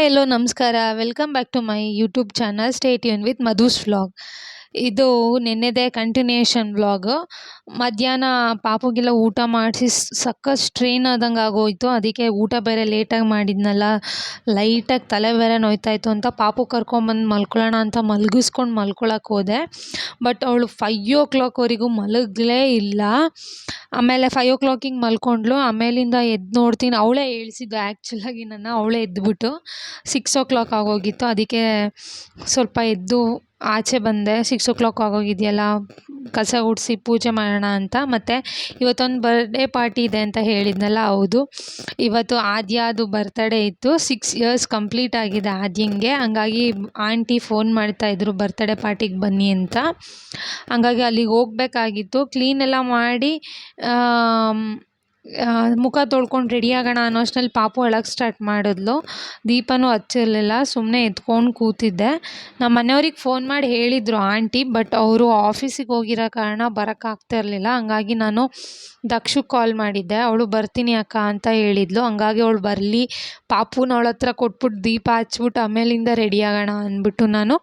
Hi hello ನಮಸ್ಕಾರ welcome back to my YouTube channel stay tune with Madhu's vlog ಇದು ನಿನ್ನೆದೇ continuation vlog ಮಧ್ಯಾಹ್ನ ಪಾಪುಗೆಲ್ಲ ಊಟ ಮಾಡಿಸಿ ಸಖತ್ ಸ್ಟ್ರೈನ್ ಆದಂಗೆ ಆಗೋಯ್ತು. ಅದಕ್ಕೆ ಊಟ ಬೇರೆ ಲೇಟಾಗಿ ಮಾಡಿದ್ನಲ್ಲ. ಲೈಟಾಗಿ ತಲೆ ಬೇರೆ ನೋಯ್ತಾಯಿತ್ತು ಅಂತ ಪಾಪು ಕರ್ಕೊಂಬಂದು ಮಲ್ಕೊಳ್ಳೋಣ ಅಂತ ಮಲಗಿಸ್ಕೊಂಡು ಮಲ್ಕೊಳಕ್ಕೆ ಹೋದೆ. ಬಟ್ ಅವಳು ಫೈ ಓ ಕ್ಲಾಕ್ವರೆಗೂ ಮಲಗಲೇ ಇಲ್ಲ. ಆಮೇಲೆ ಫೈವ್ ಓ ಕ್ಲಾಕಿಗೆ ಮಲ್ಕೊಂಡ್ಳು. ಆಮೇಲಿಂದ ಎದ್ದು ನೋಡ್ತೀನಿ. ಅವಳೇ ಏಳಿಸಿದ್ದು ಆ್ಯಕ್ಚುಲಾಗಿ ನನ್ನ, ಅವಳೇ ಎದ್ದುಬಿಟ್ಟು ಸಿಕ್ಸ್ ಓ ಕ್ಲಾಕ್ ಆಗೋಗಿತ್ತು. ಅದಕ್ಕೆ ಸ್ವಲ್ಪ ಎದ್ದು ಆಚೆ ಬಂದೆ ಸಿಕ್ಸ್ ಓ ಕ್ಲಾಕ್ ಆಗೋಗಿದೆಯಲ್ಲ, ಕಸ ಗುಡಿಸಿ ಪೂಜೆ ಮಾಡೋಣ ಅಂತ. ಮತ್ತು ಇವತ್ತೊಂದು ಬರ್ಡೇ ಪಾರ್ಟಿ ಇದೆ ಅಂತ ಹೇಳಿದ್ನಲ್ಲ, ಹೌದು. ಇವತ್ತು ಆದ್ಯಾದು ಬರ್ತಡೇ ಇತ್ತು. ಸಿಕ್ಸ್ ಇಯರ್ಸ್ ಕಂಪ್ಲೀಟ್ ಆಗಿದೆ ಆದ್ಯಂಗೆ. ಹಂಗಾಗಿ ಆಂಟಿ ಫೋನ್ ಮಾಡ್ತಾಯಿದ್ರು ಬರ್ತಡೇ ಪಾರ್ಟಿಗೆ ಬನ್ನಿ ಅಂತ. ಹಂಗಾಗಿ ಅಲ್ಲಿಗೆ ಹೋಗ್ಬೇಕಾಗಿತ್ತು. ಕ್ಲೀನೆಲ್ಲ ಮಾಡಿ ಮುಖ ತೊಳ್ಕೊಂಡು ರೆಡಿ ಆಗೋಣ ಅನ್ನೋ ಅಷ್ಟ್ರಲ್ಲಿ ಪಾಪು ಅಳಕ್ಕೆ ಸ್ಟಾರ್ಟ್ ಮಾಡಿದ್ಲು. ದೀಪನೂ ಹಚ್ಚಿರಲಿಲ್ಲ ಸುಮ್ಮನೆ ಎತ್ಕೊಂಡು ಕೂತಿದ್ದೆ. ನಮ್ಮ ಮನೆಯವ್ರಿಗೆ ಫೋನ್ ಮಾಡಿ ಹೇಳಿದರು ಆಂಟಿ ಬಟ್ ಅವರು ಆಫೀಸಿಗೆ ಹೋಗಿರೋ ಕಾರಣ ಬರೋಕ್ಕಾಗ್ತಾ ಇರಲಿಲ್ಲ. ಹಂಗಾಗಿ ನಾನು ದಕ್ಷಕ್ಕೆ ಕಾಲ್ ಮಾಡಿದ್ದೆ. ಅವಳು ಬರ್ತೀನಿ ಅಕ್ಕ ಅಂತ ಹೇಳಿದ್ಲು. ಹಂಗಾಗಿ ಅವಳು ಬರಲಿ ಪಾಪುನ ಅವಳ ಹತ್ರ ಕೊಟ್ಬಿಟ್ಟು ದೀಪ ಹಚ್ಬಿಟ್ಟು ಆಮೇಲಿಂದ ರೆಡಿ ಆಗೋಣ ಅಂದ್ಬಿಟ್ಟು ನಾನು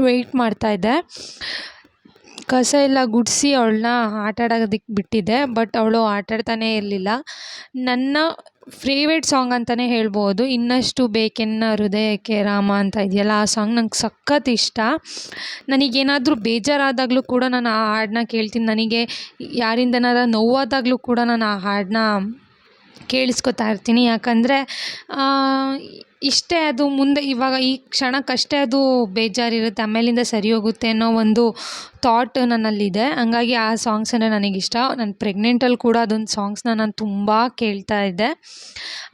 ವೆಯ್ಟ್ ಮಾಡ್ತಾಯಿದ್ದೆ ಕಸ ಎಲ್ಲ ಗುಡಿಸಿ ಅವಳನ್ನ ಆಟ ಆಡೋದಕ್ಕೆ ಬಿಟ್ಟಿದ್ದೆ ಬಟ್ ಅವಳು ಆಟಾಡ್ತಾನೇ ಇರಲಿಲ್ಲ. ನನ್ನ ಫೇವ್ರೇಟ್ ಸಾಂಗ್ ಅಂತಲೇ ಹೇಳ್ಬೋದು. ಇನ್ನಷ್ಟು ಬೇಕೆನ್ನ ಹೃದಯಕ್ಕೆ ರಾಮ ಅಂತ ಇದೆಯಲ್ಲ, ಆ ಸಾಂಗ್ ನಂಗೆ ಸಖತ್ ಇಷ್ಟ. ನನಗೇನಾದರೂ ಬೇಜಾರಾದಾಗಲೂ ಕೂಡ ನಾನು ಆ ಹಾಡನ್ನ ಕೇಳ್ತೀನಿ. ನನಗೆ ಯಾರಿಂದನಾರ ನೋವಾದಾಗಲೂ ಕೂಡ ನಾನು ಆ ಹಾಡನ್ನ ಕೇಳಿಸ್ಕೊತಾ ಇರ್ತೀನಿ. ಯಾಕಂದರೆ ಇಷ್ಟೇ ಅದು ಮುಂದೆ ಇವಾಗ ಈ ಕ್ಷಣಕ್ಕಷ್ಟೇ ಅದು ಬೇಜಾರಿರುತ್ತೆ ಆಮೇಲಿಂದ ಸರಿ ಹೋಗುತ್ತೆ ಅನ್ನೋ ಒಂದು ಥಾಟ್ ನನ್ನಲ್ಲಿದೆ. ಹಂಗಾಗಿ ಆ ಸಾಂಗ್ಸ್ ಅಂದರೆ ನನಗಿಷ್ಟ. ನಾನು ಪ್ರೆಗ್ನೆಂಟಲ್ಲಿ ಕೂಡ ಅದೊಂದು ಸಾಂಗ್ಸ್ನ ನಾನು ತುಂಬ ಕೇಳ್ತಾ ಇದ್ದೆ.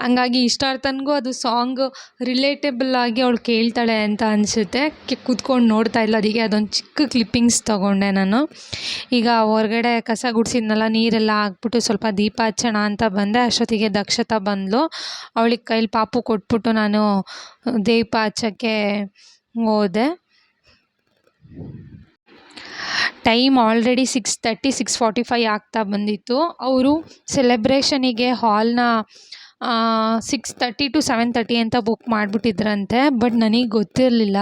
ಹಂಗಾಗಿ ಇಷ್ಟಾರ್ಥನಿಗೂ ಅದು ಸಾಂಗ್ ರಿಲೇಟೆಬಲ್ ಆಗಿ ಅವಳು ಕೇಳ್ತಾಳೆ ಅಂತ ಅನಿಸುತ್ತೆ. ಕೂತ್ಕೊಂಡು ನೋಡ್ತಾ ಇಲ್ಲ ಅದಕ್ಕೆ ಅದೊಂದು ಚಿಕ್ಕ ಕ್ಲಿಪ್ಪಿಂಗ್ಸ್ ತೊಗೊಂಡೆ ನಾನು. ಈಗ ಹೊರಗಡೆ ಕಸ ಗುಡಿಸಿದ್ನಲ್ಲ, ನೀರೆಲ್ಲ ಹಾಕ್ಬಿಟ್ಟು ಸ್ವಲ್ಪ ದೀಪ ಹಚ್ಚೋಣ ಅಂತ ಬಂದೆ. ಅಷ್ಟೊತ್ತಿಗೆ ದಕ್ಷತಾ ಬಂದಳು ಅವಳಿಗೆ ಕೈಲಿ ಪಾಪು ಕೊಟ್ಬಿಟ್ಟು ನಾನು ದೀಪ ಹಚ್ಚೋಕ್ಕೆ ಹೋದೆ. Time already six thirty six forty five ಆಗ್ತಾ ಬಂದಿತ್ತು. ಅವರು ಸೆಲೆಬ್ರೇಷನಿಗೆ ಹಾಲ್ನ six thirty to seven thirty ಅಂತ ಬುಕ್ ಮಾಡಿಬಿಟ್ಟಿದ್ರಂತೆ ಬಟ್ ನನಗೆ ಗೊತ್ತಿರಲಿಲ್ಲ.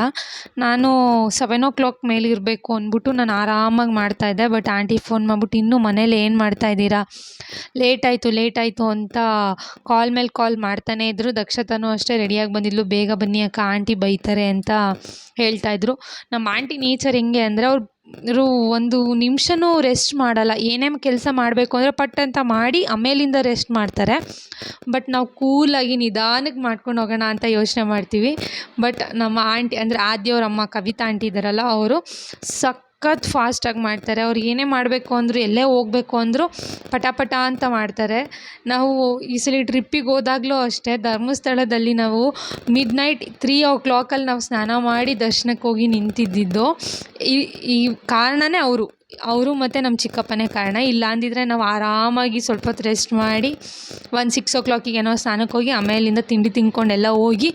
ನಾನು ಸೆವೆನ್ ಓ ಕ್ಲಾಕ್ ಮೇಲೆ ಇರಬೇಕು ಅಂದ್ಬಿಟ್ಟು ನಾನು ಆರಾಮಾಗಿ ಮಾಡ್ತಾಯಿದ್ದೆ ಬಟ್ ಆಂಟಿ ಫೋನ್ ಮಾಡ್ಬಿಟ್ಟು, ಇನ್ನೂ ಮನೇಲಿ ಏನು ಮಾಡ್ತಾಯಿದ್ದೀರಾ ಲೇಟ್ ಆಯಿತು ಲೇಟ್ ಆಯಿತು ಅಂತ ಕಾಲ್ ಮೇಲೆ ಕಾಲ್ ಮಾಡ್ತಾನೇ ಇದ್ದರು ದಕ್ಷತಾನೂ ಅಷ್ಟೇ ರೆಡಿಯಾಗಿ ಬಂದಿದ್ಲು. ಬೇಗ ಬನ್ನಿ ಅಕ್ಕ ಆಂಟಿ ಬೈತಾರೆ ಅಂತ ಹೇಳ್ತಾಯಿದ್ರು ನಮ್ಮ ಆಂಟಿ ನೇಚರ್ ಹೆಂಗೆ ಅಂದರೆ ಅವ್ರು ರು ಒಂದು ನಿಮಿಷನೂ ರೆಸ್ಟ್ ಮಾಡಲ್ಲ. ಏನೇನು ಕೆಲಸ ಮಾಡಬೇಕು ಅಂದರೆ ಪಟ್ ಅಂತ ಮಾಡಿ ಆಮೇಲಿಂದ ರೆಸ್ಟ್ ಮಾಡ್ತಾರೆ. ಬಟ್ ನಾವು ಕೂಲಾಗಿ ನಿಧಾನಕ್ಕೆ ಮಾಡ್ಕೊಂಡು ಹೋಗೋಣ ಅಂತ ಯೋಚನೆ ಮಾಡ್ತೀವಿ. ಬಟ್ ನಮ್ಮ ಆಂಟಿ ಅಂದರೆ ಆದ್ಯವ್ರ ಅಮ್ಮ, ಕವಿತಾ ಆಂಟಿ ಇದ್ದಾರಲ್ಲ, ಅವರು ಸಖತ್ ಫಾಸ್ಟಾಗಿ ಮಾಡ್ತಾರೆ. ಅವ್ರು ಏನೇ ಮಾಡಬೇಕು ಅಂದರೂ, ಎಲ್ಲೇ ಹೋಗಬೇಕು ಅಂದರೂ ಪಟ ಪಟ ಅಂತ ಮಾಡ್ತಾರೆ. ನಾವು ಈ ಸಲ ಟ್ರಿಪ್ಪಿಗೆ ಹೋದಾಗಲೂ ಅಷ್ಟೇ, ಧರ್ಮಸ್ಥಳದಲ್ಲಿ ನಾವು ಮಿಡ್ ನೈಟ್ ತ್ರೀ ಓ ಕ್ಲಾಕಲ್ಲಿ ನಾವು ಸ್ನಾನ ಮಾಡಿ ದರ್ಶನಕ್ಕೆ ಹೋಗಿ ನಿಂತಿದ್ದಿದ್ದು ಈ ಈ ಕಾರಣನೇ ಅವರು. ಅವರು ಮತ್ತು ನಮ್ಮ ಚಿಕ್ಕಪ್ಪನೇ ಕಾರಣ. ಇಲ್ಲ ಅಂದಿದ್ರೆ ನಾವು ಆರಾಮಾಗಿ ಸ್ವಲ್ಪ ಹೊತ್ತು ರೆಸ್ಟ್ ಮಾಡಿ ಒಂದು ಸಿಕ್ಸ್ ಓ ಕ್ಲಾಕಿಗೆ ಏನೋ ಸ್ನಾನಕ್ಕೆ ಹೋಗಿ ಆಮೇಲಿಂದ ತಿಂಡಿ ತಿಂದ್ಕೊಂಡೆಲ್ಲ ಹೋಗಿ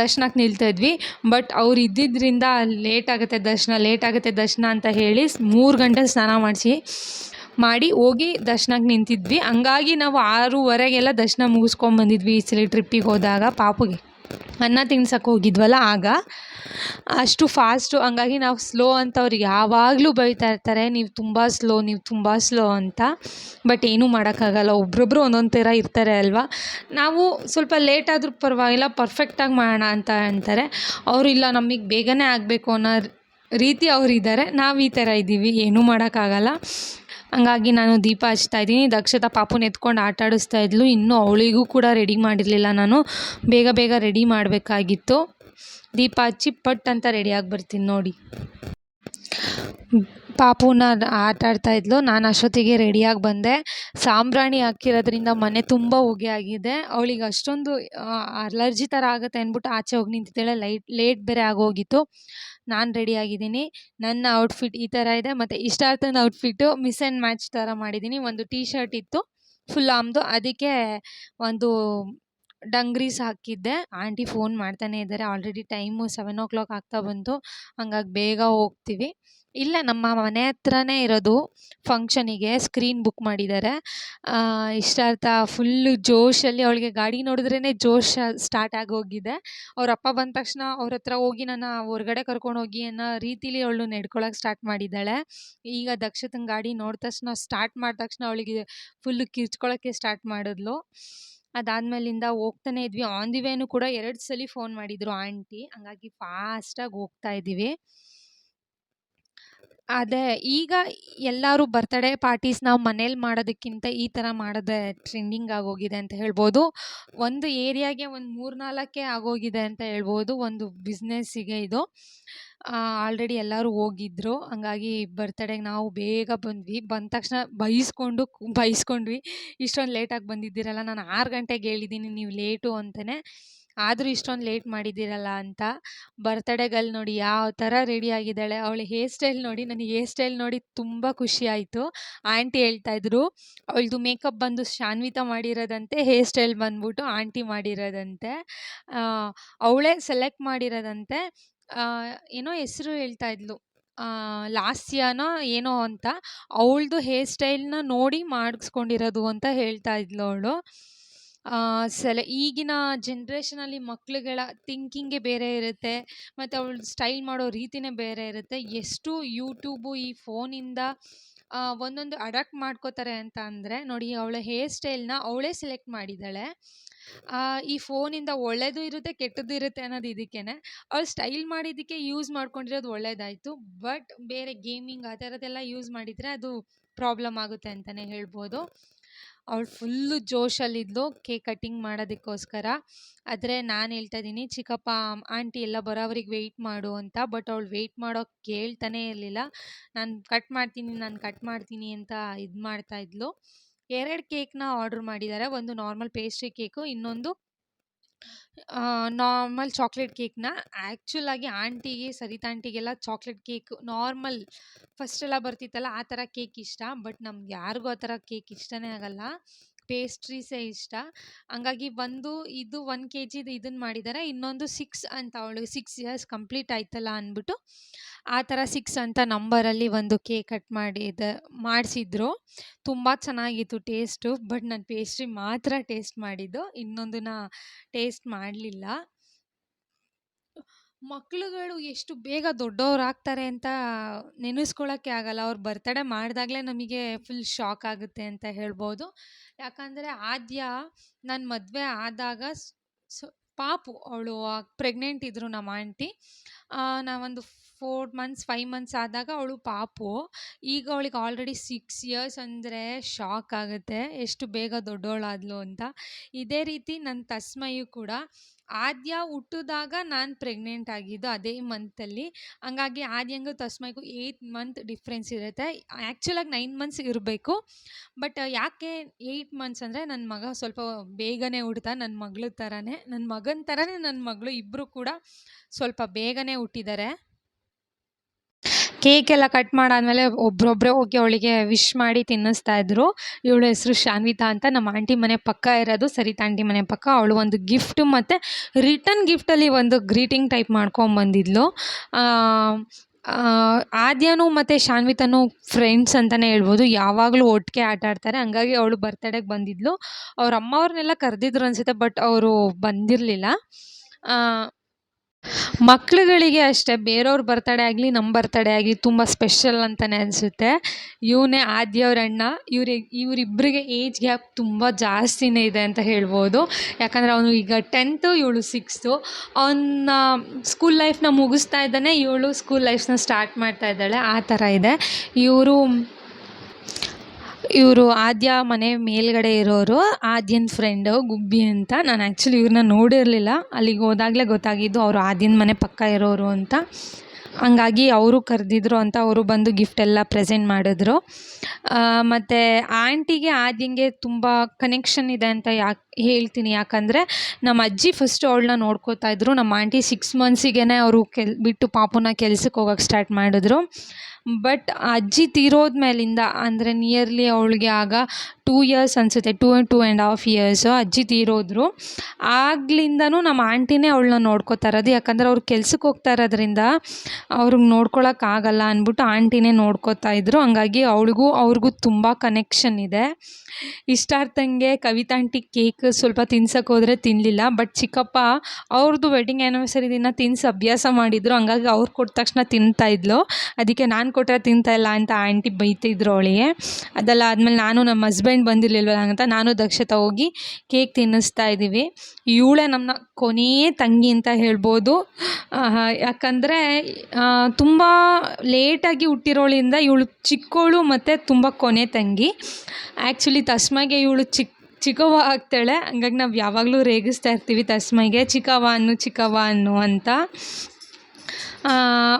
ದರ್ಶನಕ್ಕೆ ನಿಲ್ತಾಯಿದ್ವಿ ಬಟ್ ಅವ್ರು ಇದ್ದಿದ್ದರಿಂದ ಲೇಟ್ ಆಗುತ್ತೆ ದರ್ಶನ ಲೇಟ್ ಆಗುತ್ತೆ ದರ್ಶನ ಅಂತ ಹೇಳಿ ಮೂರು ಗಂಟೆ ಸ್ನಾನ ಮಾಡಿಸಿ, ಮಾಡಿ ಹೋಗಿ ದರ್ಶನಕ್ಕೆ ನಿಂತಿದ್ವಿ. ಹಂಗಾಗಿ ನಾವು ಆರೂವರೆಗೆಲ್ಲ ದರ್ಶನ ಮುಗಿಸ್ಕೊಂಬಂದಿದ್ವಿ ಈ ಸಲ ಟ್ರಿಪ್ಪಿಗೆ ಹೋದಾಗ ಪಾಪುಗೆ. ಅನ್ನ ತಿನ್ಸಕ್ಕೆ ಹೋಗಿದ್ವಲ್ಲ ಆಗ? ಅಷ್ಟು ಫಾಸ್ಟು ಹಂಗಾಗಿ ನಾವು ಸ್ಲೋ ಅಂತ ಅವ್ರಿಗೆ ಯಾವಾಗಲೂ ಬೈತಾ ಇರ್ತಾರೆ, ನೀವು ತುಂಬ ಸ್ಲೋ ನೀವು ತುಂಬ ಸ್ಲೋ ಅಂತ. ಬಟ್ ಏನೂ ಮಾಡೋಕ್ಕಾಗಲ್ಲ, ಒಬ್ರೊಬ್ರು ಒಂದೊಂದು ಥರ ಇರ್ತಾರೆ ಅಲ್ವಾ? ನಾವು ಸ್ವಲ್ಪ ಲೇಟ್ ಆದರೂ ಪರವಾಗಿಲ್ಲ ಪರ್ಫೆಕ್ಟಾಗಿ ಮಾಡೋಣ ಅಂತ ಅಂತಾರೆ. ಅವರು, ಇಲ್ಲ, ನಮಗೆ ಬೇಗನೆ ಆಗಬೇಕು ಅನ್ನೋ ರೀತಿ ಅವರಿದ್ದಾರೆ, ನಾವು ಈ ಥರ ಇದ್ದೀವಿ ಏನೂ ಮಾಡೋಕ್ಕಾಗಲ್ಲ. ಹಂಗಾಗಿ ನಾನು ದೀಪ ಹಚ್ತಾ ಇದ್ದೀನಿ. ದಕ್ಷತಾ ಪಾಪುನ ಎತ್ಕೊಂಡು ಆಟ ಆಡಿಸ್ತಾ ಇದ್ಲು. ಇನ್ನೂ ಅವಳಿಗೂ ಕೂಡ ರೆಡಿ ಮಾಡಿರಲಿಲ್ಲ ನಾನು. ಬೇಗ ಬೇಗ ರೆಡಿ ಮಾಡಬೇಕಾಗಿತ್ತು. ದೀಪ ಹಚ್ಚಿ ಪಟ್ ಅಂತ ರೆಡಿಯಾಗಿ ಬರ್ತೀನಿ ನೋಡಿ. ಪಾಪುನ ಆಟ ಆಡ್ತಾ ಇದ್ಲು. ನಾನು ಅಷ್ಟೊತ್ತಿಗೆ ರೆಡಿಯಾಗಿ ಬಂದೆ. ಸಾಂಬ್ರಾಣಿ ಹಾಕಿರೋದ್ರಿಂದ ಮನೆ ತುಂಬ ಹೊಗೆ ಆಗಿದೆ. ಅವಳಿಗೆ ಅಷ್ಟೊಂದು ಅಲರ್ಜಿ ಥರ ಆಗುತ್ತೆ ಅಂದ್ಬಿಟ್ಟು ಆಚೆ ಹೋಗಿ ನಿಂತಿದ್ದೇಳೆ. ಲೈಟ್ ಲೇಟ್ ಬೇರೆ ಆಗೋಗಿತ್ತು ನಾನು ರೆಡಿಯಾಗಿದ್ದೀನಿ ನನ್ನ ಔಟ್ಫಿಟ್ ಈ ಥರ ಇದೆ. ಮತ್ತು ಇಷ್ಟಾರ್ಥನ ಔಟ್ಫಿಟ್ಟು ಮಿಸ್ ಆ್ಯಂಡ್ ಮ್ಯಾಚ್ ಥರ ಮಾಡಿದ್ದೀನಿ. ಒಂದು ಟೀ ಶರ್ಟ್ ಇತ್ತು. ಫುಲ್ ಆಮ್ದು ಅದಕ್ಕೆ ಒಂದು ಡಂಗ್ರೀಸ್ ಹಾಕಿದ್ದೆ ಆಂಟಿ ಫೋನ್ ಮಾಡ್ತಾನೆ ಇದ್ದಾರೆ. Already time seven o'clock ಆಗ್ತಾ ಬಂತು. ಹಂಗಾಗಿ ಬೇಗ ಹೋಗ್ತೀವಿ. ಇಲ್ಲ, ನಮ್ಮ ಮನೆ ಹತ್ರನೇ ಇರೋದು ಫಂಕ್ಷನಿಗೆ ಸ್ಕ್ರೀನ್ ಬುಕ್ ಮಾಡಿದ್ದಾರೆ. ಇಷ್ಟಾರ್ಥ ಫುಲ್ಲು ಜೋಶಲ್ಲಿ ಅವಳಿಗೆ ಗಾಡಿ ನೋಡಿದ್ರೇ ಜೋಶ್ ಸ್ಟಾರ್ಟ್ ಹೋಗಿದೆ ಅವ್ರ ಅಪ್ಪ ಬಂದ ತಕ್ಷಣ ಅವ್ರ ಹತ್ರ ಹೋಗಿ ನನ್ನ ಹೊರ್ಗಡೆ ಕರ್ಕೊಂಡೋಗಿ ಅನ್ನೋ ರೀತಿಲಿ ಅವಳು ನಡ್ಕೊಳಕ್ಕೆ ಸ್ಟಾರ್ಟ್ ಮಾಡಿದ್ದಾಳೆ. ಈಗ ದಕ್ಷತನ ಗಾಡಿ ನೋಡಿದ ತಕ್ಷಣ ಸ್ಟಾರ್ಟ್ ಮಾಡಿದ ತಕ್ಷಣ ಅವಳಿಗೆ ಫುಲ್ಲು ಕಿರ್ಚ್ಕೊಳಕ್ಕೆ ಸ್ಟಾರ್ಟ್ ಮಾಡಿದ್ಲು. ಅದಾದ್ಮೇಲಿಂದ ಹೋಗ್ತಾನೆ ಇದ್ವಿ. ಆನ್ ದಿ ವೇನು ಕೂಡ ಎರಡು ಸಲ ಫೋನ್ ಮಾಡಿದ್ರು ಆಂಟಿ. ಹಂಗಾಗಿ ಫಾಸ್ಟಾಗಿ ಹೋಗ್ತಾ ಇದ್ದೀವಿ ಅದೇ ಈಗ ಎಲ್ಲರೂ ಬರ್ತ್ಡೇ ಪಾರ್ಟೀಸ್ ನಾವು ಮನೇಲಿ ಮಾಡೋದಕ್ಕಿಂತ ಈ ಥರ ಮಾಡೋದೇ ಟ್ರೆಂಡಿಂಗ್ ಆಗೋಗಿದೆ ಅಂತ ಹೇಳ್ಬೋದು. ಒಂದು ಏರಿಯಾಗೆ ಒಂದು ಮೂರು ನಾಲ್ಕೇ ಆಗೋಗಿದೆ ಅಂತ ಹೇಳ್ಬೋದು. ಒಂದು ಬಿಸ್ನೆಸ್ಸಿಗೆ ಇದು. ಆಲ್ರೆಡಿ ಎಲ್ಲರೂ ಹೋಗಿದ್ರು. ಹಂಗಾಗಿ ಬರ್ತಡೇಗೆ ನಾವು ಬೇಗ ಬಂದ್ವಿ. ಬಂದ ತಕ್ಷಣ ಬೈಸ್ಕೊಂಡು ಬೈಸ್ಕೊಂಡ್ವಿ. ಇಷ್ಟೊಂದು ಲೇಟಾಗಿ ಬಂದಿದ್ದೀರಲ್ಲ, ನಾನು ಆರು ಗಂಟೆಗೆ ಹೇಳಿದ್ದೀನಿ ನೀವು ಲೇಟು ಅಂತಲೇ ಆದರೂ ಇಷ್ಟೊಂದು ಲೇಟ್ ಮಾಡಿದ್ದೀರಲ್ಲ ಅಂತ. ಬರ್ತಡೇಗಲ್ಲಿ ನೋಡಿ ಯಾವ ಥರ ರೆಡಿ ಆಗಿದ್ದಾಳೆ. ಅವಳ ಹೇರ್ ಸ್ಟೈಲ್ ನೋಡಿ ನನಗೆ ಹೇರ್ ಸ್ಟೈಲ್ ನೋಡಿ ತುಂಬ ಖುಷಿ ಆಯಿತು. ಆಂಟಿ ಹೇಳ್ತಾ ಇದ್ರು, ಅವಳದು ಮೇಕಪ್ ಬಂದು ಶಾನ್ವಿತಾ ಮಾಡಿರೋದಂತೆ, ಹೇರ್ ಸ್ಟೈಲ್ ಬಂದ್ಬಿಟ್ಟು ಆಂಟಿ ಮಾಡಿರೋದಂತೆ. ಅವಳೇ ಸೆಲೆಕ್ಟ್ ಮಾಡಿರೋದಂತೆ. ಏನೋ ಹೆಸರು ಹೇಳ್ತಾ ಇದ್ಲು. ಲಾಸ್ಯನೋ ಏನೋ ಅಂತ. ಅವಳದು ಹೇರ್ ಸ್ಟೈಲ್ನ ನೋಡಿ ಮಾಡಿಸ್ಕೊಂಡಿರೋದು ಅಂತ ಹೇಳ್ತಾ ಇದ್ಲು ಅವಳು. ಸೆಲೆ ಈಗಿನ ಜನ್ರೇಷನಲ್ಲಿ ಮಕ್ಳುಗಳ ಥಿಂಕಿಂಗೇ ಬೇರೆ ಇರುತ್ತೆ, ಮತ್ತು ಅವಳು ಸ್ಟೈಲ್ ಮಾಡೋ ರೀತಿನೇ ಬೇರೆ ಇರುತ್ತೆ. ಎಷ್ಟು ಯೂಟ್ಯೂಬು ಈ ಫೋನಿಂದ ಒಂದೊಂದು ಅಡಾಪ್ಟ್ ಮಾಡ್ಕೋತಾರೆ ಅಂತ ಅಂದರೆ, ನೋಡಿ ಅವಳ ಹೇರ್ ಸ್ಟೈಲ್ನ ಅವಳೇ ಸೆಲೆಕ್ಟ್ ಮಾಡಿದ್ದಾಳೆ. ಈ ಫೋನಿಂದ ಒಳ್ಳೇದು ಇರುತ್ತೆ, ಕೆಟ್ಟದ್ದು ಇರುತ್ತೆ ಅನ್ನೋದು ಇದಕ್ಕೇನೆ. ಅವಳು ಸ್ಟೈಲ್ ಮಾಡಿದ್ದಕ್ಕೆ ಯೂಸ್ ಮಾಡ್ಕೊಂಡಿರೋದು ಒಳ್ಳೇದಾಯಿತು, ಬಟ್ ಬೇರೆ ಗೇಮಿಂಗ್ ಆ ಥರದ್ದೆಲ್ಲ ಯೂಸ್ ಮಾಡಿದರೆ ಅದು ಪ್ರಾಬ್ಲಮ್ ಆಗುತ್ತೆ ಅಂತಲೇ ಹೇಳ್ಬೋದು. ಅವಳು ಫುಲ್ಲು ಜೋಶಲ್ಲಿದ್ಲು ಕೇಕ್ ಕಟ್ಟಿಂಗ್ ಮಾಡೋದಕ್ಕೋಸ್ಕರ. ಆದರೆ ನಾನು ಹೇಳ್ತಾ ಇದ್ದೀನಿ ಚಿಕ್ಕಪ್ಪ, ಆಂಟಿ ಎಲ್ಲ ಬರೋವ್ರಿಗೆ ವೆಯ್ಟ್ ಮಾಡು ಅಂತ ಬಟ್ ಅವಳು ವೆಯ್ಟ್ ಮಾಡೋಕೆ ಕೇಳ್ತಾನೇ ಇರಲಿಲ್ಲ. ನಾನು ಕಟ್ ಮಾಡ್ತೀನಿ, ನಾನು ಕಟ್ ಮಾಡ್ತೀನಿ ಅಂತ ಇದು ಮಾಡ್ತಾ ಇದ್ಲು. ಎರಡು ಕೇಕ್ನ ಆರ್ಡ್ರ್ ಮಾಡಿದ್ದಾರೆ ಒಂದು ನಾರ್ಮಲ್ ಪೇಸ್ಟ್ರಿ ಕೇಕು, ಇನ್ನೊಂದು ನಾರ್ಮಲ್ ಚಾಕ್ಲೇಟ್ ಕೇಕ್ನ ಆ್ಯಕ್ಚುಲಾಗಿ ಆಂಟಿಗೆ ಸರಿತಾ ಆಂಟಿಗೆಲ್ಲ ಚಾಕ್ಲೇಟ್ ಕೇಕ್ ನಾರ್ಮಲ್ ಫಸ್ಟೆಲ್ಲ ಬರ್ತಿತ್ತಲ್ಲ, ಆ ಥರ ಕೇಕ್ ಇಷ್ಟ. ಬಟ್ ನಮ್ಗೆ ಯಾರಿಗೂ ಆ ಥರ ಕೇಕ್ ಇಷ್ಟನೇ ಆಗಲ್ಲ. ಪೇಸ್ಟ್ರೀಸೇ ಇಷ್ಟ. ಹಂಗಾಗಿ ಒಂದು ಇದು ಒನ್ ಕೆ ಜಿದು ಇದನ್ನು ಮಾಡಿದ್ದಾರೆ ಇನ್ನೊಂದು ಸಿಕ್ಸ್ ಅಂತ ಅವಳು ಸಿಕ್ಸ್ ಇಯರ್ಸ್ ಕಂಪ್ಲೀಟ್ ಆಯ್ತಲ್ಲ ಅಂದ್ಬಿಟ್ಟು, ಆ ಥರ ಸಿಕ್ಸ್ ಅಂತ ನಂಬರಲ್ಲಿ ಒಂದು ಕೇಕ್ ಕಟ್ ಮಾಡಿದ, ಮಾಡಿಸಿದ್ರು. ತುಂಬ ಚೆನ್ನಾಗಿತ್ತು ಟೇಸ್ಟು ಬಟ್ ನಾನು ಪೇಸ್ಟ್ರಿ ಮಾತ್ರ ಟೇಸ್ಟ್ ಮಾಡಿದ್ದು, ಇನ್ನೊಂದನ್ನ ಟೇಸ್ಟ್ ಮಾಡಲಿಲ್ಲ. ಮಕ್ಳುಗಳು ಎಷ್ಟು ಬೇಗ ದೊಡ್ಡವರಾಗ್ತಾರೆ ಅಂತ ನೆನೆಸ್ಕೊಳ್ಳೋಕ್ಕೆ ಆಗಲ್ಲ. ಅವ್ರು ಬರ್ತಡೇ ಮಾಡಿದಾಗಲೇ ನಮಗೆ ಫುಲ್ ಶಾಕ್ ಆಗುತ್ತೆ ಅಂತ ಹೇಳ್ಬೋದು. ಯಾಕಂದರೆ ಆದ್ಯ ನನ್ನ ಮದುವೆ ಆದಾಗ ಪಾಪು ಅವಳು ಪ್ರೆಗ್ನೆಂಟ್ ಇದ್ದರು ನಮ್ಮ ಆಂಟಿ. ನಾವೊಂದು ಫೋರ್ ಮಂತ್ಸ್ ಫೈವ್ ಮಂತ್ಸ್ ಆದಾಗ ಅವಳು ಪಾಪು. ಈಗ ಅವಳಿಗೆ ಆಲ್ರೆಡಿ ಸಿಕ್ಸ್ ಇಯರ್ಸ್ ಅಂದರೆ ಶಾಕ್ ಆಗುತ್ತೆ. ಎಷ್ಟು ಬೇಗ ದೊಡ್ಡವಳಾದ್ಲು ಅಂತ. ಇದೇ ರೀತಿ ನನ್ನ ತಸ್ಮಯ್ಯು ಕೂಡ ಆದ್ಯ ಹುಟ್ಟಿದಾಗ ನಾನು ಪ್ರೆಗ್ನೆಂಟ್ ಆಗಿದ್ದು ಅದೇ ಮಂತಲ್ಲಿ ಹಂಗಾಗಿ ಆದ್ಯಂಗೂ ತಸ್ಮೈಗೂ ಏಯ್ಟ್ ಮಂತ್ ಡಿಫ್ರೆನ್ಸ್ ಇರುತ್ತೆ. ಆ್ಯಕ್ಚುಲಾಗಿ ನೈನ್ ಮಂತ್ಸ್ ಇರಬೇಕು. ಬಟ್ ಯಾಕೆ ಏಯ್ಟ್ ಮಂತ್ಸ್ ಅಂದರೆ ನನ್ನ ಮಗ ಸ್ವಲ್ಪ ಬೇಗನೆ ಹುಡ್ತ ನನ್ನ ಮಗಳ ಥರನೇ ನನ್ನ ಮಗನ ಥರನೇ ನನ್ನ ಮಗಳು ಇಬ್ಬರು ಕೂಡ ಸ್ವಲ್ಪ ಬೇಗನೆ ಹುಟ್ಟಿದ್ದಾರೆ ಕೇಕ್ ಎಲ್ಲ ಕಟ್ ಮಾಡಾದ್ಮೇಲೆ ಒಬ್ಬರೊಬ್ಬರೇ ಹೋಗಿ ಅವಳಿಗೆ ವಿಶ್ ಮಾಡಿ ತಿನ್ನಿಸ್ತಾ ಇದ್ರು. ಇವಳ ಹೆಸರು ಶಾನ್ವಿತಾ ಅಂತ. ನಮ್ಮ ಆಂಟಿ ಮನೆ ಪಕ್ಕ ಇರೋದು ಸರಿತಾ ಆಂಟಿ ಮನೆ ಪಕ್ಕ. ಅವಳು ಒಂದು ಗಿಫ್ಟು ಮತ್ತು ರಿಟರ್ನ್ ಗಿಫ್ಟಲ್ಲಿ ಒಂದು ಗ್ರೀಟಿಂಗ್ ಟೈಪ್ ಮಾಡ್ಕೊಂಬಂದಿದ್ಲು ಆದ್ಯನೂ ಮತ್ತು ಶಾನ್ವಿತನೂ ಫ್ರೆಂಡ್ಸ್ ಅಂತಲೇ ಹೇಳ್ಬೋದು. ಯಾವಾಗಲೂ ಒಟ್ಟಿಗೆ ಆಟ ಆಡ್ತಾರೆ. ಹಂಗಾಗಿ ಅವಳು ಬರ್ತಡೇಗೆ ಬಂದಿದ್ಲು. ಅವ್ರ ಅಮ್ಮವ್ರನ್ನೆಲ್ಲ ಕರೆದಿದ್ರು ಅನಿಸುತ್ತೆ ಬಟ್ ಅವರು ಬಂದಿರಲಿಲ್ಲ. ಮಕ್ಳುಗಳಿಗೆ ಅಷ್ಟೇ, ಬೇರೆಯವ್ರ ಬರ್ತಡೇ ಆಗಲಿ ನಮ್ಮ ಬರ್ತಡೇ ಆಗಲಿ ತುಂಬ ಸ್ಪೆಷಲ್ ಅಂತಲೇ ಅನಿಸುತ್ತೆ. ಇವನೇ ಆದ್ಯವ್ರ ಅಣ್ಣ ಇವ್ರಿಗೆ ಇವರಿಬ್ಬರಿಗೆ ಏಜ್ ಗ್ಯಾಪ್ ತುಂಬ ಜಾಸ್ತಿನೇ ಇದೆ ಅಂತ ಹೇಳ್ಬೋದು. ಯಾಕಂದರೆ ಅವನು ಈಗ ಟೆಂತು ಇವಳು ಸಿಕ್ಸ್ತು ಅವನ ಸ್ಕೂಲ್ ಲೈಫ್ನ ಮುಗಿಸ್ತಾ ಇದ್ದಾನೆ ಇವಳು ಸ್ಕೂಲ್ ಲೈಫ್ನ ಸ್ಟಾರ್ಟ್ ಮಾಡ್ತಾ ಇದ್ದಾಳೆ. ಆ ಥರ ಇದೆ. ಇವರು ಇವರು ಆದ್ಯ ಮನೆ ಮೇಲ್ಗಡೆ ಇರೋರು, ಆದ್ಯನ ಫ್ರೆಂಡು ಗುಬ್ಬಿ ಅಂತ. ನಾನು ಆ್ಯಕ್ಚುಲಿ ಇವ್ರನ್ನ ನೋಡಿರಲಿಲ್ಲ. ಅಲ್ಲಿಗೆ ಹೋದಾಗಲೇ ಗೊತ್ತಾಗಿದ್ದು ಅವರು ಆದ್ಯನ ಮನೆ ಪಕ್ಕ ಇರೋರು ಅಂತ. ಹಂಗಾಗಿ ಅವರು ಕರೆದಿದ್ರು ಅಂತ ಅವರು ಬಂದು ಗಿಫ್ಟ್ ಎಲ್ಲ ಪ್ರೆಸೆಂಟ್ ಮಾಡಿದ್ರು. ಮತ್ತು ಆಂಟಿಗೆ ಆದ್ಯಂಗೆ ತುಂಬ ಕನೆಕ್ಷನ್ ಇದೆ ಅಂತ ಯಾಕೆ ಹೇಳ್ತೀನಿ. ಯಾಕಂದರೆ ನಮ್ಮ ಅಜ್ಜಿ ಫಸ್ಟು ಅವಳನ್ನ ನೋಡ್ಕೋತಾ ಇದ್ರು. ನಮ್ಮ ಆಂಟಿ ಸಿಕ್ಸ್ ಮಂತ್ಸಿಗೆ ಅವರು ಕೆಲ್, ಬಿಟ್ಟು ಪಾಪುನ ಕೆಲ್ಸಕ್ಕೆ ಹೋಗೋಕೆ ಸ್ಟಾರ್ಟ್ ಮಾಡಿದ್ರು. ಬಟ್ ಅಜ್ಜಿ ತೀರೋದ ಮೇಲಿಂದ ಅಂದರೆ ನಿಯರ್ಲಿ ಅವಳಿಗೆ ಆಗ ಟೂ ಇಯರ್ಸ್ ಅನಿಸುತ್ತೆ two two and half years ಅಜ್ಜಿ ತೀರೋದ್ರು. ಆಗ್ಲಿಂದನೂ ನಮ್ಮ ಆಂಟಿನೇ ಅವಳನ್ನ ನೋಡ್ಕೋತಾ ಇರೋದು. ಯಾಕಂದರೆ ಅವ್ರು ಕೆಲ್ಸಕ್ಕೆ ಹೋಗ್ತಾ ಇರೋದ್ರಿಂದ ಅವ್ರಿಗೆ ನೋಡ್ಕೊಳಕ್ಕೆ ಆಗಲ್ಲ ಅಂದ್ಬಿಟ್ಟು ಆಂಟಿನೇ ನೋಡ್ಕೋತಾ ಇದ್ರು. ಹಂಗಾಗಿ ಅವಳಿಗೂ, ಅವ್ರಿಗೂ ತುಂಬ ಕನೆಕ್ಷನ್ ಇದೆ. ಇಷ್ಟಾರ್ಥಂಗೆ ಕವಿತಾ ಆಂಟಿ ಕೇಕ್ ಸ್ವಲ್ಪ ತಿನ್ಸಕ್ಕೆ ಹೋದರೆ ತಿನ್ನಲಿಲ್ಲ ಬಟ್ ಚಿಕ್ಕಪ್ಪ ಅವ್ರದ್ದು ವೆಡ್ಡಿಂಗ್ ಆ್ಯನಿವರ್ಸರಿ ದಿನ ತಿನ್ಸಿ ಅಭ್ಯಾಸ ಮಾಡಿದ್ರು. ಹಂಗಾಗಿ ಅವ್ರು ಕೊಟ್ಟ ತಕ್ಷಣ ತಿಂತಾ ಇದ್ಲು. ಅದಕ್ಕೆ ನಾನು ಕೊಟ್ಟರೆ ಇಲ್ಲ ಅಂತ ಆಂಟಿ ಬೈತಿದ್ರು ಅವಳಿಗೆ. ಅದೆಲ್ಲ ಆದಮೇಲೆ ನಾನು ನಮ್ಮ ಹಸ್ಬೆಂಡ್ ಬಂದಿರಲಿಲ್ವಲ್ಲ ಅಂತ ನಾನು ದಕ್ಷತ ಹೋಗಿ ಕೇಕ್ ತಿನ್ನಿಸ್ತಾ ಇದ್ದೀವಿ. ಇವಳೆ ನಮ್ಮ ಕೊನೆಯ ತಂಗಿ ಅಂತ ಹೇಳ್ಬೋದು. ಯಾಕಂದರೆ ತುಂಬ ಲೇಟಾಗಿ ಹುಟ್ಟಿರೋಳಿಂದ ಇವಳು ಚಿಕ್ಕವಳು ಮತ್ತು ತುಂಬ ಕೊನೆ ತಂಗಿ. ಆ್ಯಕ್ಚುಲಿ ತಸ್ಮಗೆ ಇವಳು ಚಿಕ್ಕ ಚಿಕ್ಕವ್ವ ಆಗ್ತಾಳೆ. ಹಂಗಾಗಿ ನಾವು ಯಾವಾಗಲೂ ರೇಗಿಸ್ತಾ ಇರ್ತೀವಿ ತಸ್ಮೈಗೆ. ಚಿಕ್ಕವ್ವ ಅನ್ನು ಚಿಕ್ಕವ್ವ ಅನ್ನು ಅಂತ.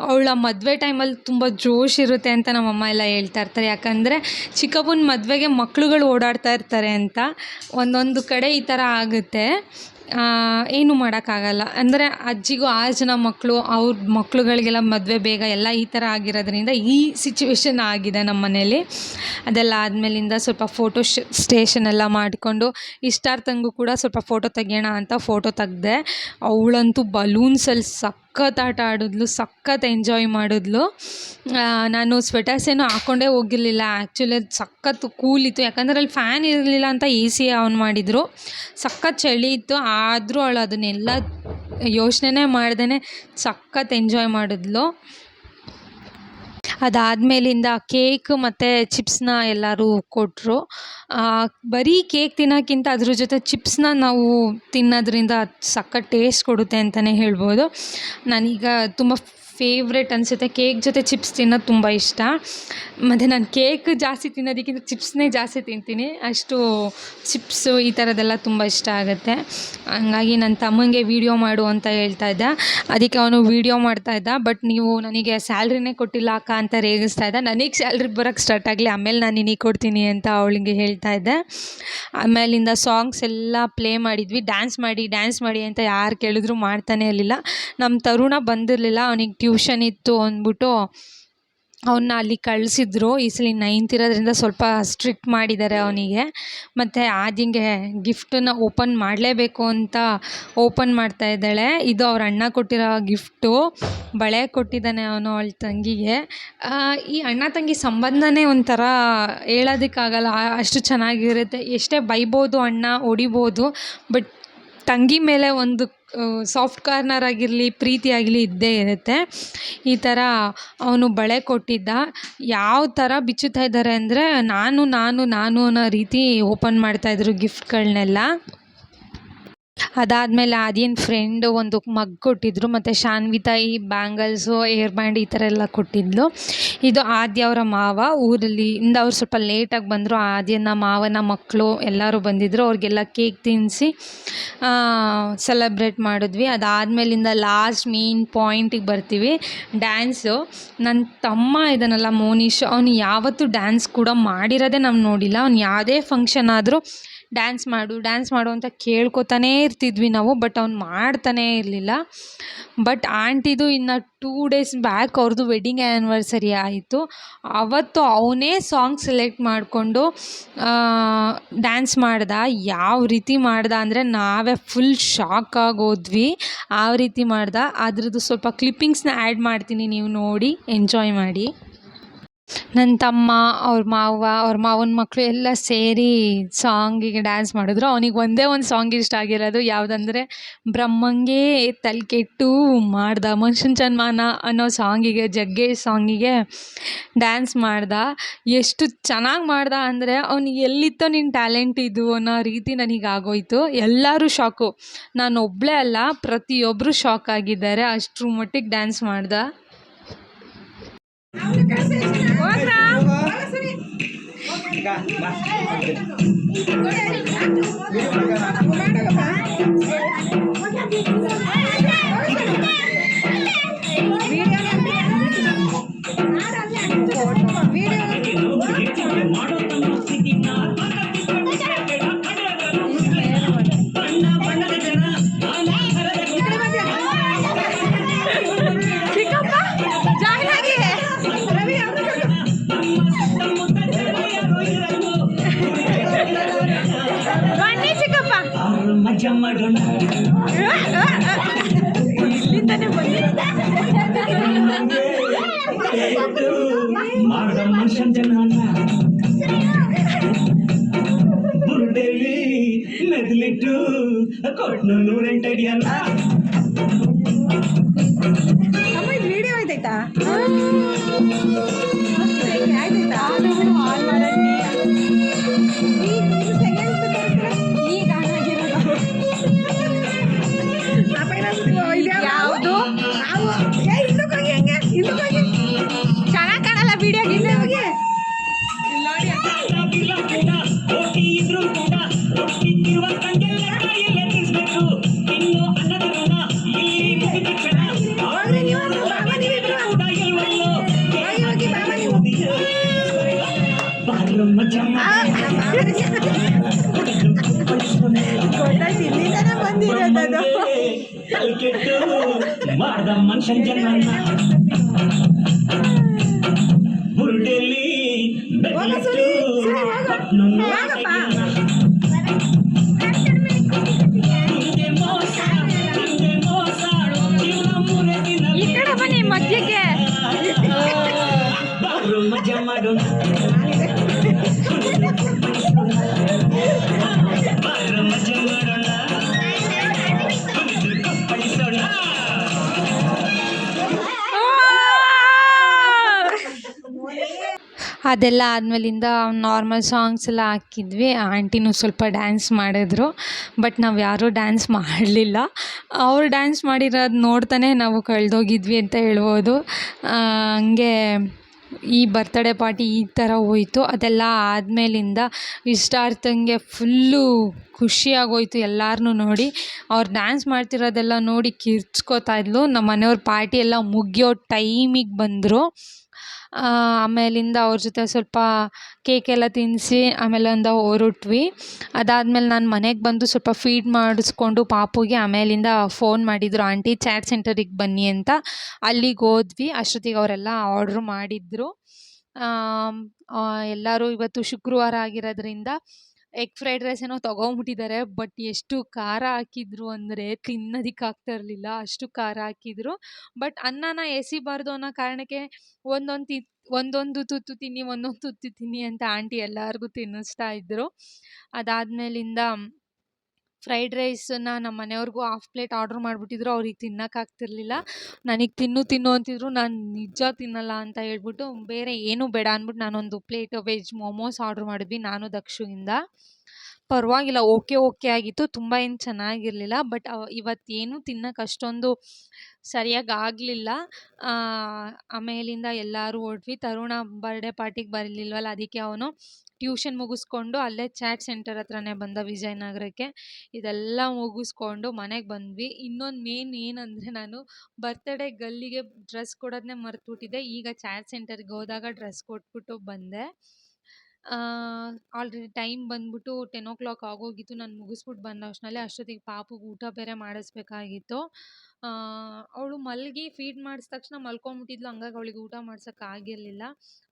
ಅವಳ ಮದುವೆ ಟೈಮಲ್ಲಿ ತುಂಬ ಜೋಶ್ ಇರುತ್ತೆ ಅಂತ ನಮ್ಮಮ್ಮ ಎಲ್ಲ ಹೇಳ್ತಾ ಇರ್ತಾರೆ. ಯಾಕಂದರೆ ಚಿಕ್ಕಪ್ಪನ ಮದುವೆಗೆ ಮಕ್ಳುಗಳು ಓಡಾಡ್ತಾ ಇರ್ತಾರೆ ಅಂತ ಒಂದೊಂದು ಕಡೆ ಈ ಥರ ಆಗುತ್ತೆ. ಏನೂ ಮಾಡೋಕ್ಕಾಗಲ್ಲ. ಅಂದರೆ ಅಜ್ಜಿಗೂ ಆರು ಜನ ಮಕ್ಕಳು ಅವ್ರ ಮಕ್ಕಳುಗಳಿಗೆಲ್ಲ ಮದುವೆ ಬೇಗ ಎಲ್ಲ ಈ ಥರ ಆಗಿರೋದ್ರಿಂದ ಈ ಸಿಚುವೇಶನ್ ಆಗಿದೆ ನಮ್ಮ ಮನೇಲಿ. ಅದೆಲ್ಲ ಆದಮೇಲಿಂದ ಸ್ವಲ್ಪ ಫೋಟೋ ಸ್ಟೇಷನ್ ಎಲ್ಲ ಮಾಡಿಕೊಂಡು ಇಷ್ಟಾರ್ಥಂಗೂ ಕೂಡ ಸ್ವಲ್ಪ ಫೋಟೋ ತೆಗಿಯೋಣ ಅಂತ ಫೋಟೋ ತೆಗ್ದೆ, ಅವಳಂತೂ ಬಲೂನ್ಸಲ್ಲಿ ಸಖತ್ ಆಟ ಆಡಿದ್ಲು, ಸಖತ್ ಎಂಜಾಯ್ ಮಾಡಿದ್ಲು. ನಾನು ಸ್ವೆಟರ್ಸ್ ಏನೂ ಹಾಕ್ಕೊಂಡೇ ಹೋಗಿರಲಿಲ್ಲ. ಆ್ಯಕ್ಚುಲಿ ಅದು ಸಖತ್ ಕೂಲ್ ಇತ್ತು. ಯಾಕಂದರೆ ಅಲ್ಲಿ ಫ್ಯಾನ್ ಇರಲಿಲ್ಲ ಅಂತ ಎ ಸಿ ಆನ್ ಮಾಡಿದರು. ಸಖತ್ ಚಳಿ ಇತ್ತು. ಆದರೂ ಅವಳು ಅದನ್ನೆಲ್ಲ ಯೋಚನೆನೇ ಮಾಡ್ದೇ ಸಖತ್ ಎಂಜಾಯ್ ಮಾಡಿದ್ಲು. ಅದಾದಮೇಲಿಂದ ಕೇಕ್ ಮತ್ತು ಚಿಪ್ಸ್ನ ಎಲ್ಲರೂ ಕೊಟ್ಟರು ಬರೀ ಕೇಕ್ ತಿನ್ನೋಕ್ಕಿಂತ ಅದ್ರ ಜೊತೆ ಚಿಪ್ಸ್ನ ನಾವು ತಿನ್ನೋದ್ರಿಂದ ಸಖತ್ ಟೇಸ್ಟ್ ಕೊಡುತ್ತೆ ಅಂತಲೇ ಹೇಳ್ಬೋದು. ನಾನೀಗ ತುಂಬ ಫೇವ್ರೆಟ್ ಅನಿಸುತ್ತೆ. ಕೇಕ್ ಜೊತೆ ಚಿಪ್ಸ್ ತಿನ್ನೋದು ತುಂಬ ಇಷ್ಟ. ಮತ್ತು ನಾನು ಕೇಕ್ ಜಾಸ್ತಿ ತಿನ್ನೋದಕ್ಕಿಂತ ಚಿಪ್ಸ್ನೇ ಜಾಸ್ತಿ ತಿಂತೀನಿ. ಅಷ್ಟು ಚಿಪ್ಸು ಈ ಥರದ್ದೆಲ್ಲ ತುಂಬ ಇಷ್ಟ ಆಗುತ್ತೆ. ಹಂಗಾಗಿ ನನ್ನ ತಮ್ಮನಿಗೆ ವೀಡಿಯೋ ಮಾಡು ಅಂತ ಹೇಳ್ತಾ ಇದ್ದ. ಅದಕ್ಕೆ ಅವನು ವೀಡಿಯೋ ಮಾಡ್ತಾ ಇದ್ದ. ಬಟ್ ನೀವು ನನಗೆ ಸ್ಯಾಲ್ರಿನೇ ಕೊಟ್ಟಿಲ್ಲ ಅಕ್ಕ ಅಂತ ರೇಗಿಸ್ತಾ ಇದ್ದ. ನನಗೆ ಸ್ಯಾಲ್ರಿ ಬರೋಕ್ಕೆ ಸ್ಟಾರ್ಟ್ ಆಗಲಿ, ಆಮೇಲೆ ನಾನು ನಿನಗೆ ಕೊಡ್ತೀನಿ ಅಂತ ಅವಳಿಗೆ ಹೇಳ್ತಾ ಇದ್ದೆ. ಆಮೇಲಿಂದ ಸಾಂಗ್ಸ್ ಎಲ್ಲ ಪ್ಲೇ ಮಾಡಿದ್ವಿ. ಡ್ಯಾನ್ಸ್ ಮಾಡಿ ಡ್ಯಾನ್ಸ್ ಮಾಡಿ ಅಂತ ಯಾರು ಕೇಳಿದ್ರು ಮಾಡ್ತಾನೆ ಇರಲಿಲ್ಲ. ನಮ್ಮ ತರುಣ ಬಂದಿರಲಿಲ್ಲ. ಅವನಿಗೆ ಟ್ಯೂಷನ್ ಇತ್ತು ಅಂದ್ಬಿಟ್ಟು ಅವನ್ನ ಅಲ್ಲಿ ಕಳಿಸಿದ್ರು. ಈ ಸಲ ನೈನ್ತ್ ಇರೋದ್ರಿಂದ ಸ್ವಲ್ಪ ಸ್ಟ್ರಿಕ್ಟ್ ಮಾಡಿದ್ದಾರೆ ಅವನಿಗೆ. ಮತ್ತು ಆದಿಂಗೆ ಗಿಫ್ಟನ್ನ ಓಪನ್ ಮಾಡಲೇಬೇಕು ಅಂತ ಓಪನ್ ಮಾಡ್ತಾ ಇದ್ದಾಳೆ. ಇದು ಅವ್ರ ಅಣ್ಣ ಕೊಟ್ಟಿರೋ ಗಿಫ್ಟು ಬಳೆ ಕೊಟ್ಟಿದ್ದಾನೆ ಅವನು ಅವಳ ತಂಗಿಗೆ. ಈ ಅಣ್ಣ ತಂಗಿ ಸಂಬಂಧನೇ ಒಂಥರ ಹೇಳೋದಕ್ಕಾಗಲ್ಲ. ಅಷ್ಟು ಚೆನ್ನಾಗಿರುತ್ತೆ. ಎಷ್ಟೇ ಬೈಬೋದು ಅಣ್ಣ, ಹೊಡಿಬೋದು, ಬಟ್ ತಂಗಿ ಮೇಲೆ ಒಂದು ಸಾಫ್ಟ್ ಕಾರ್ನರ್ ಆಗಿರಲಿ, ಪ್ರೀತಿ ಆಗಲಿ ಇದ್ದೇ ಇರುತ್ತೆ. ಈ ಥರ ಅವನು ಬಳೆ ಕೊಟ್ಟಿದ್ದ. ಯಾವ ಥರ ಬಿಚ್ಚುತ್ತಾ ಇದ್ದಾರೆ ಅಂದರೆ, ನಾನು ನಾನು ನಾನು ಅನ್ನೋ ರೀತಿ ಓಪನ್ ಮಾಡ್ತಾಯಿದ್ರು ಗಿಫ್ಟ್ಗಳನ್ನೆಲ್ಲ ಅದಾದಮೇಲೆ ಆದ್ಯನ ಫ್ರೆಂಡು ಒಂದು ಮಗ್ ಕೊಟ್ಟಿದ್ದರು ಮತ್ತು ಶಾನ್ವಿತಾಯಿ ಬ್ಯಾಂಗಲ್ಸು ಏರ್ ಬ್ಯಾಂಡ್ ಈ ಥರ ಎಲ್ಲ ಕೊಟ್ಟಿದ್ಲು. ಇದು ಆದ್ಯ ಅವರ ಮಾವ, ಊರಲ್ಲಿ ಇಂದ ಅವ್ರು ಸ್ವಲ್ಪ ಲೇಟಾಗಿ ಬಂದರು. ಆದ್ಯನ ಮಾವನ ಮಕ್ಕಳು ಎಲ್ಲರೂ ಬಂದಿದ್ದರು ಅವ್ರಿಗೆಲ್ಲ ಕೇಕ್ ತಿನ್ನಿಸಿ ಸೆಲೆಬ್ರೇಟ್ ಮಾಡಿದ್ವಿ. ಅದಾದಮೇಲಿಂದ ಲಾಸ್ಟ್ ಮೇನ್ ಪಾಯಿಂಟಿಗೆ ಬರ್ತೀವಿ. ಡ್ಯಾನ್ಸು ನನ್ನ ತಮ್ಮ ಇದನ್ನೆಲ್ಲ ಮೋನೀಶ್, ಅವನು ಯಾವತ್ತೂ ಡ್ಯಾನ್ಸ್ ಕೂಡ ಮಾಡಿರೋದೇ ನಾವು ನೋಡಿಲ್ಲ. ಅವ್ನು ಯಾವುದೇ ಫಂಕ್ಷನ್ ಆದರೂ ಡ್ಯಾನ್ಸ್ ಮಾಡು ಡ್ಯಾನ್ಸ್ ಮಾಡು ಅಂತ ಕೇಳ್ಕೊತಾನೇ ಇರ್ತಿದ್ವಿ ನಾವು ಬಟ್ ಅವ್ನು ಮಾಡ್ತಾನೇ ಇರಲಿಲ್ಲ. ಬಟ್ ಆಂಟಿದು ಇನ್ನು ಟೂ ಡೇಸ್ ಬ್ಯಾಕ್ ಅವ್ರದ್ದು ವೆಡ್ಡಿಂಗ್ ಆ್ಯನಿವರ್ಸರಿ ಆಯಿತು. ಅವತ್ತು ಅವನೇ ಸಾಂಗ್ ಸೆಲೆಕ್ಟ್ ಮಾಡಿಕೊಂಡು ಡ್ಯಾನ್ಸ್ ಮಾಡ್ದ. ಯಾವ ರೀತಿ ಮಾಡ್ದ ಅಂದರೆ ನಾವೇ ಫುಲ್ ಶಾಕ್ ಆಗೋದ್ವಿ ಆ ರೀತಿ ಮಾಡ್ದ. ಅದ್ರದ್ದು ಸ್ವಲ್ಪ ಕ್ಲಿಪ್ಪಿಂಗ್ಸ್ನ ಆ್ಯಡ್ ಮಾಡ್ತೀನಿ ನೀವು ನೋಡಿ ಎಂಜಾಯ್ ಮಾಡಿ. ನನ್ನ ತಮ್ಮ, ಅವ್ರ ಮಾವ, ಅವ್ರ ಮಾವನ ಮಕ್ಕಳು ಎಲ್ಲ ಸೇರಿ ಸಾಂಗಿಗೆ ಡ್ಯಾನ್ಸ್ ಮಾಡಿದ್ರು. ಅವ್ನಿಗೆ ಒಂದೇ ಒಂದು ಸಾಂಗ್ ಇಷ್ಟ ಆಗಿರೋದು ಯಾವುದಂದ್ರೆ, ಬ್ರಹ್ಮಂಗೆ ತಲೆಕೆಟ್ಟು ಮಾಡ್ದ ಮನುಷ್ಯನ ಜನ್ಮನ ಅನ್ನೋ ಸಾಂಗಿಗೆ ಜಗ್ಗೇಶ್ ಸಾಂಗಿಗೆ ಡ್ಯಾನ್ಸ್ ಮಾಡ್ದ. ಎಷ್ಟು ಚೆನ್ನಾಗಿ ಮಾಡ್ದ ಅಂದರೆ, ಅವ್ನಿಗೆ ಎಲ್ಲಿತ್ತೋ ನಿನ್ನ ಟ್ಯಾಲೆಂಟ್ ಇದು ಅನ್ನೋ ರೀತಿ ನನಗೆ ಆಗೋಯಿತು. ಎಲ್ಲರೂ ಶಾಕು ನಾನು ಒಬ್ಬಳೇ ಅಲ್ಲ ಪ್ರತಿಯೊಬ್ಬರು ಶಾಕ್ ಆಗಿದ್ದಾರೆ. ಅಷ್ಟರ ಮಟ್ಟಿಗೆ ಡ್ಯಾನ್ಸ್ ಮಾಡ್ದ. ಚಿಕ್ಕಪ್ಪ ಮಜಾ ಮಾಡೋಣ ಇಲ್ಲಿಂದಾನೆ ಮಾಡ್ದ ಮನುಷ್ಯನ್ ಜನ ಬುರುಡೆಲಿ ಮೆದ್ಲಿಟ್ಟು ಕೊಟ್ನು ನೂರೆಂಟಡಿಯಲ್ಲ ಅಮ್ಮ ಇದು ವಿಡಿಯೋ ಇದೈತಾ? ಆಯ್ತಾಯ್ತಾ ಬಾರಮ್ಮ ಕಾಣಲ್ಲ ವಿಡಿಯೋ ಬಂದಿರೋದು ಕೆಟ್ಟು ಮಾಡ್ದ ಮನುಷ್ಯನ್ ಜನ್ಮನ್ನ ಸುರಿ ಅದೆಲ್ಲ ಆದಮೇಲಿಂದ ನಾರ್ಮಲ್ ಸಾಂಗ್ಸ್ ಎಲ್ಲ ಹಾಕಿದ್ವಿ. ಆಂಟಿನೂ ಸ್ವಲ್ಪ ಡ್ಯಾನ್ಸ್ ಮಾಡಿದ್ರು. ಬಟ್ ನಾವು ಯಾರೂ ಡ್ಯಾನ್ಸ್ ಮಾಡಲಿಲ್ಲ. ಅವ್ರು ಡ್ಯಾನ್ಸ್ ಮಾಡಿರೋದು ನೋಡ್ತಾನೆ ನಾವು ಕಳೆದೋಗಿದ್ವಿ ಅಂತ ಹೇಳ್ಬೋದು. ಹಂಗೆ ಈ ಬರ್ತಡೇ ಪಾರ್ಟಿ ಈ ಥರ ಹೋಯ್ತು. ಅದೆಲ್ಲ ಆದಮೇಲಿಂದ ಇಷ್ಟಾರ್ಥಂಗೆ ಫುಲ್ಲು ಖುಷಿಯಾಗೋಯ್ತು ಎಲ್ಲರನ್ನೂ ನೋಡಿ. ಅವ್ರು ಡ್ಯಾನ್ಸ್ ಮಾಡ್ತಿರೋದೆಲ್ಲ ನೋಡಿ ಕಿರ್ಚ್ಕೋತಾ ಇದ್ಲು. ನಮ್ಮ ಮನೆಯವ್ರ ಪಾರ್ಟಿ ಎಲ್ಲ ಮುಗಿಯೋ ಟೈಮಿಗೆ ಬಂದರು. ಆಮೇಲಿಂದ ಅವ್ರ ಜೊತೆ ಸ್ವಲ್ಪ ಕೇಕೆಲ್ಲ ತಿನ್ನಿಸಿ ಒಂದ ಹೊರಟ್ವಿ. ಅದಾದಮೇಲೆ ನಾನು ಮನೆಗೆ ಬಂದು ಸ್ವಲ್ಪ ಫೀಡ್ ಮಾಡಿಸ್ಕೊಂಡು ಪಾಪುಗೆ ಆಮೇಲಿಂದ ಫೋನ್ ಮಾಡಿದರು, ಆಂಟಿ ಚಾಟ್ ಸೆಂಟರಿಗೆ ಬನ್ನಿ ಅಂತ. ಅಲ್ಲಿಗೆ ಹೋದ್ವಿ. ಅಷ್ಟೊತ್ತಿಗೆ ಅವರೆಲ್ಲ ಆರ್ಡ್ರು ಮಾಡಿದ್ರು. ಎಲ್ಲರೂ ಇವತ್ತು ಶುಕ್ರವಾರ ಆಗಿರೋದ್ರಿಂದ ಎಗ್ ಫ್ರೈಡ್ ರೈಸ್ ಏನೋ ತಗೊಂಬಿಟ್ಟಿದ್ದಾರೆ ಬಟ್ ಎಷ್ಟು ಖಾರ ಹಾಕಿದ್ರು ಅಂದರೆ ತಿನ್ನೋದಿಕ್ಕೆ ಆಗ್ತಾ ಇರಲಿಲ್ಲ, ಅಷ್ಟು ಖಾರ ಹಾಕಿದ್ರು. ಬಟ್ ಅನ್ನನ ಎಸಿಬಾರ್ದು ಅನ್ನೋ ಕಾರಣಕ್ಕೆ ಒಂದೊಂದು ತಿ, ಒಂದೊಂದು ತುತ್ತು ತಿನ್ನಿ, ಒಂದೊಂದು ತುತ್ತು ತಿನ್ನಿ ಅಂತ ಆಂಟಿ ಎಲ್ಲರಿಗೂ ತಿನ್ನಿಸ್ತಾ ಇದ್ದರು ಅದಾದಮೇಲಿಂದ ಫ್ರೈಡ್ ರೈಸನ್ನ ನಮ್ಮ ಮನೆಯವ್ರಿಗೂ ಹಾಫ್ ಪ್ಲೇಟ್ ಆರ್ಡ್ರ್ ಮಾಡಿಬಿಟ್ಟಿದ್ರು, ಅವ್ರಿಗೆ ತಿನ್ನೋಕ್ಕಾಗ್ತಿರ್ಲಿಲ್ಲ ನನಗೆ ತಿನ್ನು ತಿನ್ನು ಅಂತಿದ್ರು, ನಾನು ನಿಜ ತಿನ್ನಲ್ಲ ಅಂತ ಹೇಳ್ಬಿಟ್ಟು, ಬೇರೆ ಏನೂ ಬೇಡ ಅಂದ್ಬಿಟ್ಟು ನಾನೊಂದು ಪ್ಲೇಟ್ ವೆಜ್ ಮೋಮೋಸ್ ಆರ್ಡ್ರ್ ಮಾಡಿದ್ವಿ ನಾನು ದಕ್ಷಿಯಿಂದ ಪರವಾಗಿಲ್ಲ, ಓಕೆ ಓಕೆ ಆಗಿತ್ತು, ತುಂಬ ಏನು ಚೆನ್ನಾಗಿರಲಿಲ್ಲ, ಬಟ್ ಇವತ್ತೇನು ತಿನ್ನೋಕೆ ಅಷ್ಟೊಂದು ಸರಿಯಾಗಿ ಆಗಲಿಲ್ಲ. ಆಮೇಲಿಂದ ಎಲ್ಲರೂ ಹೊರಟ್ವಿ. ತರುಣ ಬರ್ಡೇ ಪಾರ್ಟಿಗೆ ಬರಲಿಲ್ವಲ್ಲ, ಅದಕ್ಕೆ ಅವನು ಟ್ಯೂಷನ್ ಮುಗಿಸ್ಕೊಂಡು ಅಲ್ಲೇ ಚಾಟ್ ಸೆಂಟರ್ ಹತ್ರನೇ ಬಂದ ವಿಜಯನಗರಕ್ಕೆ. ಇದೆಲ್ಲ ಮುಗಿಸ್ಕೊಂಡು ಮನೆಗೆ ಬಂದ್ವಿ. ಇನ್ನೊಂದು ಮೇನ್ ಏನಂದರೆ ನಾನು ಬರ್ತಡೇ ಗಲ್ಲಿಗೆ ಡ್ರೆಸ್ ಕೊಡೋದನ್ನೇ ಮರೆತುಬಿಟ್ಟಿದ್ದೆ. ಈಗ ಚಾಟ್ ಸೆಂಟರ್ಗೆ ಹೋದಾಗ ಡ್ರೆಸ್ ಕೊಟ್ಬಿಟ್ಟು ಬಂದೆ. ಆಲ್ರೆಡಿ ಟೈಮ್ ಬಂದ್ಬಿಟ್ಟು ಟೆನ್ ಓ ಕ್ಲಾಕ್ ಆಗೋಗಿತ್ತು. ನಾನು ಮುಗಿಸ್ಬಿಟ್ಟು ಬಂದ ಅಷ್ಟರಲ್ಲಿ ಅಷ್ಟೊತ್ತಿಗೆ ಪಾಪುಗೆ ಊಟ ಬೇರೆ ಮಾಡಿಸ್ಬೇಕಾಗಿತ್ತು. ಅವಳು ಮಲಗಿ ಫೀಡ್ ಮಾಡಿದ ತಕ್ಷಣ ಮಲ್ಕೊಂಬಿಟ್ಟಿದ್ಲು. ಹಂಗಾಗಿ ಅವಳಿಗೆ ಊಟ ಮಾಡ್ಸೋಕೆ ಆಗಿರಲಿಲ್ಲ.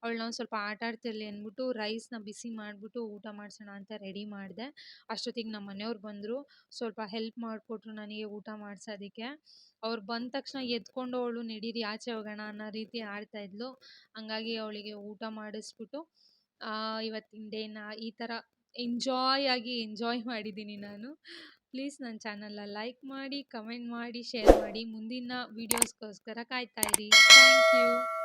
ಅವಳನ್ನ ನಾವು ಸ್ವಲ್ಪ ಆಟ ಆಡ್ತಿರ್ಲಿ ಅಂದ್ಬಿಟ್ಟು ರೈಸ್ನ ಬಿಸಿ ಮಾಡಿಬಿಟ್ಟು ಊಟ ಮಾಡಿಸೋಣ ಅಂತ ರೆಡಿ ಮಾಡಿದೆ. ಅಷ್ಟೊತ್ತಿಗೆ ನಮ್ಮ ಮನೆಯವ್ರು ಬಂದರು. ಸ್ವಲ್ಪ ಹೆಲ್ಪ್ ಮಾಡಿಕೊಟ್ರು ನನಗೆ ಊಟ ಮಾಡ್ಸೋದಕ್ಕೆ. ಅವ್ರು ಬಂದ ತಕ್ಷಣ ಎದ್ಕೊಂಡು ಅವಳು ನಡೀರಿ, ಆಚೆ ಹೋಗೋಣ ಅನ್ನೋ ರೀತಿ ಆಡ್ತಾ ಇದ್ಲು. ಹಂಗಾಗಿ ಅವಳಿಗೆ ಊಟ ಮಾಡಿಸ್ಬಿಟ್ಟು ಇವತ್ತಿನ ಡೇನ ಈ ಥರ ಎಂಜಾಯ್ ಆಗಿ ಎಂಜಾಯ್ ಮಾಡಿದ್ದೀನಿ ನಾನು. ಪ್ಲೀಸ್ ನನ್ನ ಚಾನಲ್ನ ಲೈಕ್ ಮಾಡಿ ಕಮೆಂಟ್ ಮಾಡಿ ಶೇರ್ ಮಾಡಿ. ಮುಂದಿನ ವೀಡಿಯೋಸ್ಗೋಸ್ಕರ ಕಾಯ್ತಾ ಇರಿ. Thank you